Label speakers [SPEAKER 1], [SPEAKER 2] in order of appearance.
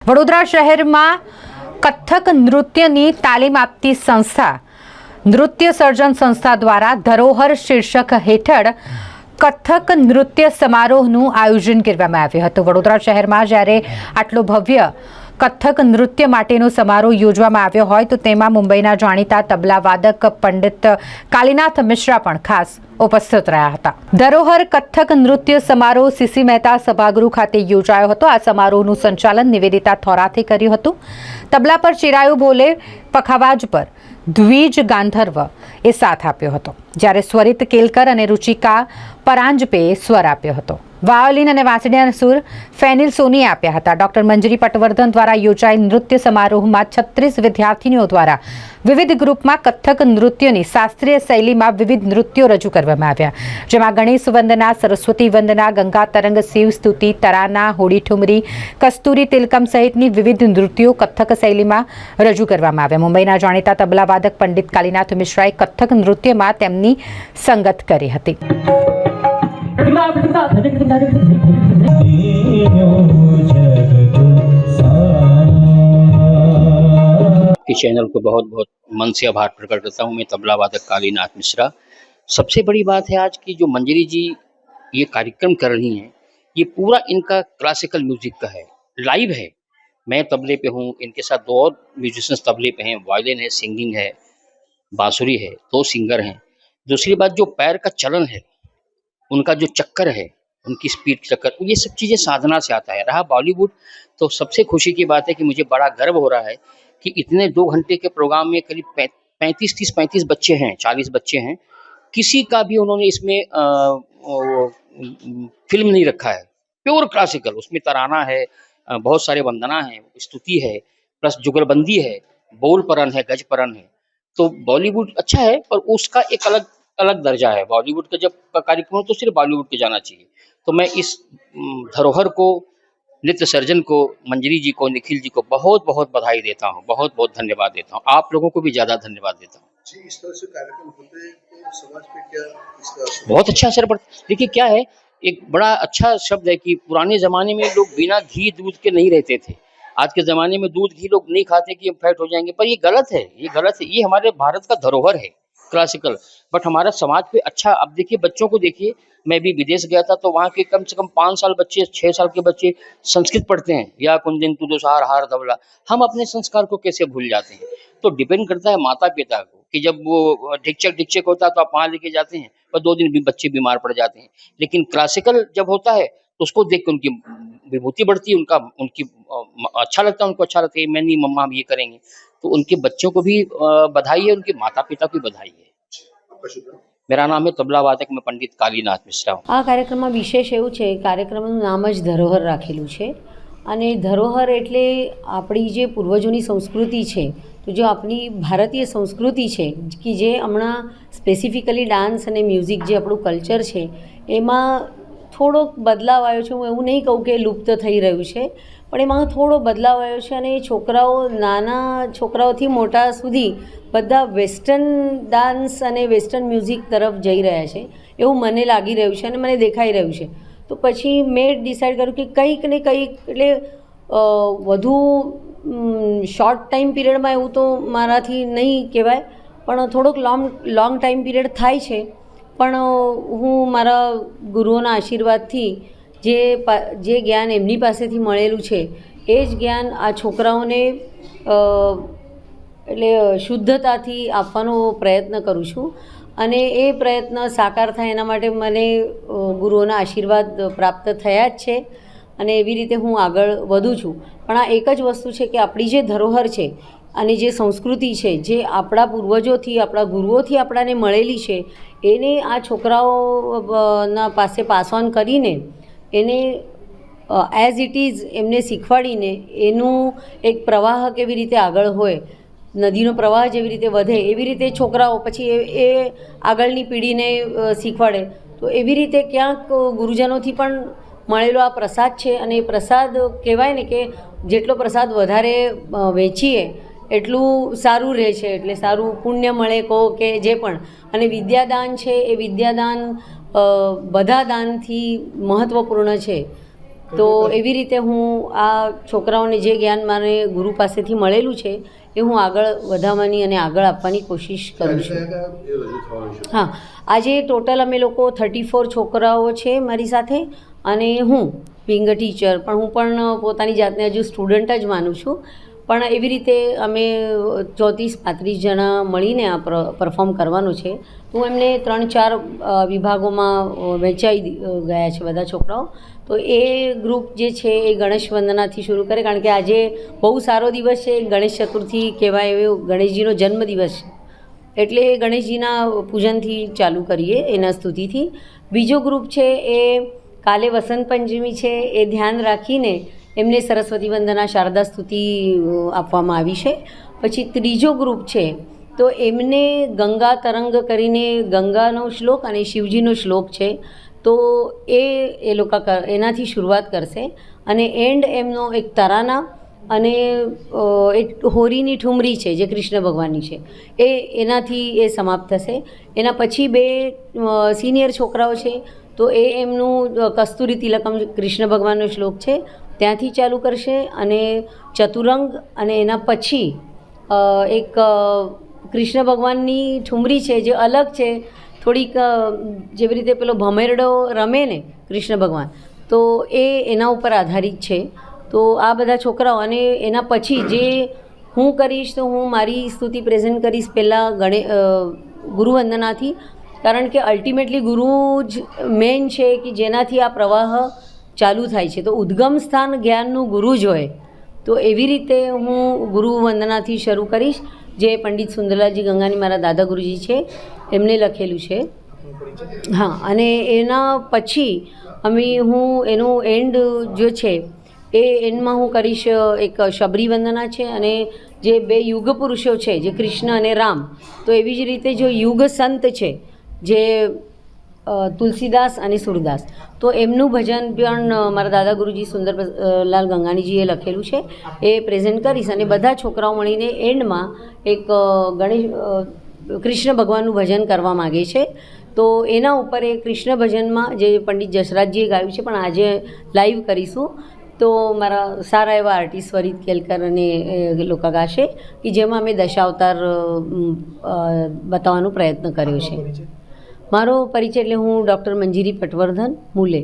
[SPEAKER 1] વડોદરા શહેરમાં કથક નૃત્યની તાલીમ આપતી સંસ્થા, નૃત્ય સર્જન સંસ્થા દ્વારા ધરોહર શીર્ષક હેઠળ કથક નૃત્ય સમારોહનું આયોજન કરવામાં આવ્યું હતું. વડોદરા શહેરમાં જ્યારે આટલો ભવ્ય કથક નૃત્ય માટેનો સમારોહ યોજવામાં આવ્યો હોય તો તેમાં મુંબઈના જાણીતા તબલા વાદક પંડિત કાલીનાથ મિશ્રા પણ ખાસ ઉપસ્થિત રહ્યા હતા. ધરોહર કથક નૃત્ય સમારોહ સીસી મહેતા સભાગૃહ ખાતે યોજાયો હતો. આ સમારોહનું સંચાલન નિવેદિતા થોરાથી કર્યું હતું. તબલા પર ચિરાયુ બોલે પખાવાજ પર દ્વિજ ગાંધર્વ એ સાથ આપ્યો હતો. જ્યારે સ્વરિત કેલકર અને રુચિકા પરાંજપે સ્વર આપ્યો હતો. વાયોલિન અને વાંસળીના સુર ફેનિલ સોની આપ્યા હતા. ડોક્ટર મંજરી પટવર્ધન દ્વારા યોજાયેલ નૃત્ય સમારોહમાં છત્રીસ વિદ્યાર્થીનીઓ દ્વારા વિવિધ ગ્રુપમાં કથક નૃત્યની શાસ્ત્રીય શૈલીમાં વિવિધ નૃત્યો રજૂ કરવામાં આવ્યા. જેમાં ગણેશ વંદના, સરસ્વતી વંદના, ગંગા તરંગ, શિવ સ્તુતિ, તરાના, હોળી ઠુમરી, કસ્તુરી તિલકમ સહિતની વિવિધ નૃત્યો કથક શૈલીમાં રજૂ કરવામાં આવ્યા. મુંબઈના જાણીતા તબલાવાદક પંડિત કાલીનાથ મિશ્રાએ કથક નૃત્યમાં તેમની સંગત કરી હતી.
[SPEAKER 2] चैनल को बहुत बहुत मन से आभार प्रकट करता हूँ। मैं तबला वादक कालीनाथ मिश्रा। सबसे बड़ी बात है आज की जो मंजरी जी ये कार्यक्रम कर रही हैं, ये पूरा इनका क्लासिकल म्यूज़िक का है। लाइव है। मैं तबले पे हूँ, इनके साथ दो और म्यूजिशियंस तबले पे हैं। वायलिन है सिंगिंग है, बांसुरी है, दो सिंगर हैं। दूसरी बात, जो पैर का चलन है उनका जो चक्कर है उनकी स्पीड चक्कर ये सब चीज़ें साधना से आता है। रहा बॉलीवुड तो सबसे खुशी की बात है कि मुझे बड़ा गर्व हो रहा है कि इतने दो घंटे के प्रोग्राम में करीब पैंतीस तीस पैंतीस बच्चे हैं चालीस बच्चे हैं। किसी का भी उन्होंने इसमें वो, फ़िल्म नहीं रखा है। प्योर क्लासिकल उसमें तराना है बहुत सारे वंदना है स्तुति है प्लस जुगलबंदी है बोल परन है गज परन है। तो बॉलीवुड अच्छा है पर उसका एक अलग अलग दर्जा है। बॉलीवुड का जब का कार्यक्रम हो तो सिर्फ़ बॉलीवुड के जाना चाहिए। तो मैं इस धरोहर को नृत्य सर्जन को मंजरी जी को निखिल जी को बहुत बहुत बधाई देता हूँ। बहुत बहुत धन्यवाद देता हूँ। आप लोगों को भी ज़्यादा धन्यवाद देता हूँ।
[SPEAKER 3] इस तरह से कार्यक्रम होते हैं तो समाज पे क्या
[SPEAKER 2] बहुत अच्छा असर पड़ता देखिए क्या है एक बड़ा अच्छा शब्द है कि पुराने ज़माने में लोग बिना घी दूध के नहीं रहते थे। आज के ज़माने में दूध घी लोग नहीं खाते कि हम फैट हो जाएँगे पर ये गलत है ये गलत है। ये हमारे भारत का धरोहर है क्लासिकल बट हमारा समाज पे अच्छा अब देखिए बच्चों को देखिए, मैं भी विदेश गया था तो वहाँ के कम से कम पाँच साल बच्चे, छः साल के बच्चे संस्कृत पढ़ते हैं, या कुंदिन तुदुसार हार, धवला, हम अपने संस्कार को कैसे भूल जाते हैं? तो डिपेंड करता है माता पिता को कि जब वो ढिक्चक ढिक्चक होता है तो आप वहाँ लेके जाते हैं और दो दिन भी बच्चे बीमार पड़ जाते हैं। लेकिन क्लासिकल जब होता है तो उसको देख के उनकी विभूति बढ़ती है, उनका, उनकी अच्छा लगता है, उनको अच्छा लगता है मैं नहीं, मम्मा हम ये करेंगे। तो उनके बच्चों को भी बधाई है, उनके माता पिता को भी बधाई है।
[SPEAKER 3] आपका शुभ नाम
[SPEAKER 2] मेरा नाम है तबला वादक मैं पंडित कालीनाथ मिश्रा हूँ
[SPEAKER 4] આ કાર્યક્રમમાં વિશેષ એવું છે કાર્યક્રમનું નામ જ ધરોહર રાખેલું છે અને ધરોહર એટલે આપણી જે પૂર્વજોની સંસ્કૃતિ છે તો જો આપણી ભારતીય સંસ્કૃતિ છે કે જે હમણાં સ્પેસિફિકલી ડાન્સ અને મ્યુઝિક જે આપણું કલ્ચર છે એમાં થોડોક બદલાવ આવ્યો છે હું એવું નહીં કહું કે લુપ્ત થઈ રહ્યું છે પણ એમાં થોડો બદલાવ આવ્યો છે અને છોકરાઓ, નાના છોકરાઓથી મોટા સુધી બધા વેસ્ટર્ન ડાન્સ અને વેસ્ટર્ન મ્યુઝિક તરફ જઈ રહ્યા છે. એવું મને લાગી રહ્યું છે અને મને દેખાઈ રહ્યું છે. તો પછી મેં ડિસાઈડ કર્યું કે કંઈક ને કંઈક એટલે વધુ શોર્ટ ટાઈમ પીરિયડમાં એવું તો મારાથી નહીં કહેવાય, પણ થોડોક લોંગ લોંગ ટાઈમ પીરિયડ થાય છે. પણ હું મારા ગુરુઓના આશીર્વાદથી જે જે જ્ઞાન એમની પાસેથી મળેલું છે, એ જ જ્ઞાન આ છોકરાઓને એટલે શુદ્ધતાથી આપવાનો પ્રયત્ન કરું છું. અને એ પ્રયત્ન સાકાર થાય એના માટે મને ગુરુઓના આશીર્વાદ પ્રાપ્ત થયા જ છે અને એવી રીતે હું આગળ વધું છું. પણ આ એક જ વસ્તુ છે કે આપણી જે ધરોહર છે અને જે સંસ્કૃતિ છે, જે આપણા પૂર્વજોથી, આપણા ગુરુઓથી આપણાને મળેલી છે, એને આ છોકરાઓ ના પાસે પાસ ઓન કરીને એને એઝ ઇટ ઇઝ એમને શીખવાડીને એનું એક પ્રવાહ કેવી રીતે આગળ હોય, નદીનો પ્રવાહ જેવી રીતે વધે, એવી રીતે છોકરાઓ પછી એ એ આગળની પેઢીને શીખવાડે, તો એવી રીતે ક્યાંક ગુરુજનોથી પણ મળેલો આ પ્રસાદ છે અને એ પ્રસાદ કહેવાય ને કે જેટલો પ્રસાદ વધારે વેચીએ, એટલું સારું રહે છે, એટલે સારું પુણ્ય મળે કહો કે જે પણ. અને વિદ્યાદાન છે એ વિદ્યાદાન બધા દાનથી મહત્ત્વપૂર્ણ છે. તો એવી રીતે હું આ છોકરાઓને જે જ્ઞાન મને ગુરુ પાસેથી મળેલું છે એ હું આગળ વધારવાની અને આગળ આપવાની કોશિશ કરું છું. હા આજે ટોટલ અમે લોકો થર્ટી ફોર છોકરાઓ છે મારી સાથે અને હું બિંગ અ ટીચર પણ હું પણ પોતાની જાતને હજુ સ્ટુડન્ટ જ માનું છું. પણ એવી રીતે અમે ચોત્રીસ, પાંત્રીસ જણા મળીને આ પરફોર્મ કરવાનું છે. તો એમને ત્રણ, ચાર વિભાગોમાં વહેંચાઈ ગયા છે બધા છોકરાઓ. તો એ ગ્રુપ જે છે એ ગણેશ વંદનાથી શરૂ કરે, કારણ કે આજે બહુ સારો દિવસ છે. ગણેશ ચતુર્થી કહેવાય એવો ગણેશજીનો જન્મદિવસ છે. એટલે ગણેશજીના પૂજનથી ચાલુ કરીએ એના સ્તુતિથી. બીજો ગ્રુપ છે એ કાલે વસંત પંચમી છે. એ ધ્યાન રાખીને એમને સરસ્વતી વંદના, શારદા સ્તુતિ આપવામાં આવી છે. પછી ત્રીજો ગ્રુપ છે, તો એમને ગંગા તરંગ કરીને ગંગાનો શ્લોક અને શિવજીનો શ્લોક છે. તો એ એ લોકો એનાથી શરૂઆત કરશે. અને એન્ડ એમનો એક તરાના અને એક હોરીની ઠુમરી છે, જે કૃષ્ણ ભગવાનની છે. એ, એનાથી એ સમાપ્ત થશે. એના પછી બે સિનિયર છોકરાઓ છે, તો એ એમનું કસ્તુરી તિલકમ કૃષ્ણ ભગવાનનો શ્લોક છે. ત્યાંથી ચાલુ કરશે અને ચતુરંગ અને એના પછી એક કૃષ્ણ ભગવાનની ઠુમરી છે, જે અલગ છે, થોડીક જેવી રીતે પેલો ભમેરડો રમે ને કૃષ્ણ ભગવાન, તો એ એના ઉપર આધારિત છે. તો આ બધા છોકરાઓ અને એના પછી જે હું કરીશ, તો હું મારી સ્તુતિ પ્રેઝન્ટ કરીશ પહેલાં ગણે ગુરુવંદનાથી. કારણ કે અલ્ટિમેટલી ગુરુ જ મેન છે કે જેનાથી આ પ્રવાહ ચાલુ થાય છે. તો ઉદ્ગમ સ્થાન જ્ઞાનનું ગુરુ જ હોય. તો એવી રીતે હું ગુરુ વંદનાથી શરૂ કરીશ, જે પંડિત સુંદરલાલજી ગંગાની મારા દાદા ગુરુજી છે, એમને લખેલું છે. હા, અને એના પછી અમે હું એનું એન્ડ જો છે, એ એન્ડમાં હું કરીશ, એક શબરી વંદના છે અને જે બે યુગ પુરુષો છે, જે કૃષ્ણ અને રામ. તો એવી જ રીતે જો યુગ સંત છે, જે તુલસીદાસ અને સુરદાસ. તો એમનું ભજન પણ મારા દાદા ગુરુજી સુંદર લાલ ગંગાણીજીએ લખેલું છે. એ પ્રેઝન્ટ કરીશ અને બધા છોકરાઓ મળીને એન્ડમાં એક ગણેશ કૃષ્ણ ભગવાનનું ભજન કરવા માગે છે. તો એના ઉપર એ કૃષ્ણ ભજનમાં જે પંડિત જસરાજજીએ ગાયું છે, પણ આજે લાઈવ કરીશું. તો મારા સારા એવા આર્ટિસ્ટ ફરીદ કેલકર અને એ લોકો ગાશે કે જેમાં અમે દશાવતાર બતાવવાનો પ્રયત્ન કર્યો છે. મારો પરિચય એટલે હું ડૉક્ટર મંજીરી પટવર્ધન મુલે.